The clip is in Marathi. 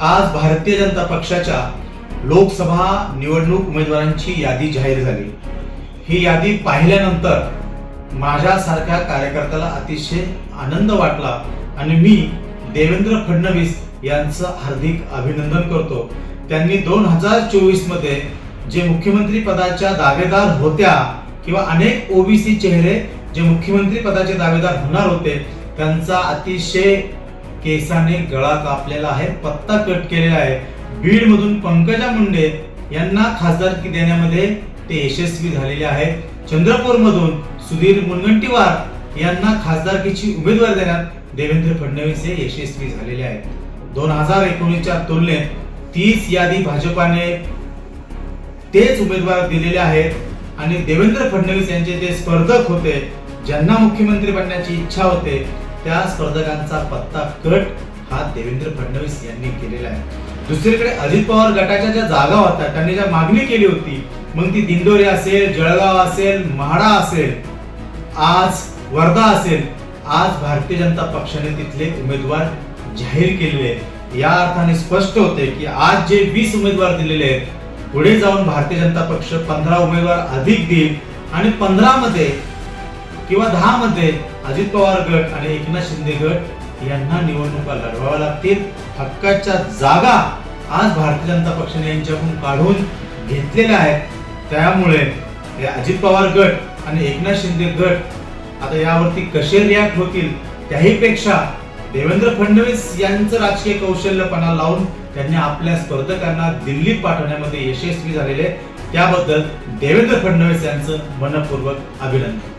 आज भारतीय जनता पक्षाच्या लोकसभा निवडणूक उमेदवारांची यादी जाहीर झाली. ही यादी पाहिल्यानंतर माझ्यासारख्या कार्यकर्त्याला अतिशय आनंद वाटला आणि मी देवेंद्र फडणवीस यांचं हार्दिक अभिनंदन करतो. त्यांनी दोन हजार चोवीसमध्ये जे मुख्यमंत्री पदाच्या दावेदार होत्या किंवा अनेक ओबीसी चेहरे जे मुख्यमंत्री पदाचे दावेदार होणार होते त्यांचा अतिशय केसाने गळा कापलेला आहे पत्ता कट केलेला आहे. बीड मधून पंकजा मुंडे यांना खासदारकी देण्यामध्ये ते यशस्वी झालेले आहेत चंद्रपूर मधून सुधीर मुनगंटीवार यांना खासदारकीची उमेदवारी देण्यात देवेंद्र फडणवीस हे यशस्वी झालेले आहेत. दोन हजार एकोणीसच्या तुलनेत तीस यादी भाजपाने तेच उमेदवार दिलेले आहेत आणि देवेंद्र फडणवीस यांचे जे स्पर्धक होते ज्यांना मुख्यमंत्री बनण्याची इच्छा होते त्या स्पर्धकांचा पत्ता कट हा देवेंद्र फडणवीस यांनी केलेला आहे. दुसरीकडे अजित पवार गटाच्या ज्या जागा होत्या त्यांनी ज्या मागणी केली होती मग ती दिंडोरी असेल जळगाव असेल म्हाडा असेल आज वर्धा असेल आज भारतीय जनता पक्षाने तिथले उमेदवार जाहीर केलेले या अर्थाने स्पष्ट होते की आज जे वीस उमेदवार दिलेले आहेत पुढे जाऊन भारतीय जनता पक्ष पंधरा उमेदवार अधिक देईल आणि पंधरा मध्ये किंवा दहा मध्ये अजित पवार गट आणि एकनाथ शिंदे गट यांना निवडणुका लढवाव्या लागतील. हक्काच्या जागा आज भारतीय जनता पक्षाने यांच्याकडून काढून घेतलेल्या आहेत. त्यामुळे हे अजित पवार गट आणि एकनाथ शिंदे गट आता यावरती कसे रिॲक्ट होतील त्याही पेक्षा देवेंद्र फडणवीस यांचं राजकीय कौशल्यपणा लावून त्यांनी आपल्या स्पर्धकांना दिल्लीत पाठवण्यामध्ये यशस्वी झालेले त्याबद्दल देवेंद्र फडणवीस यांचं मनपूर्वक अभिनंदन.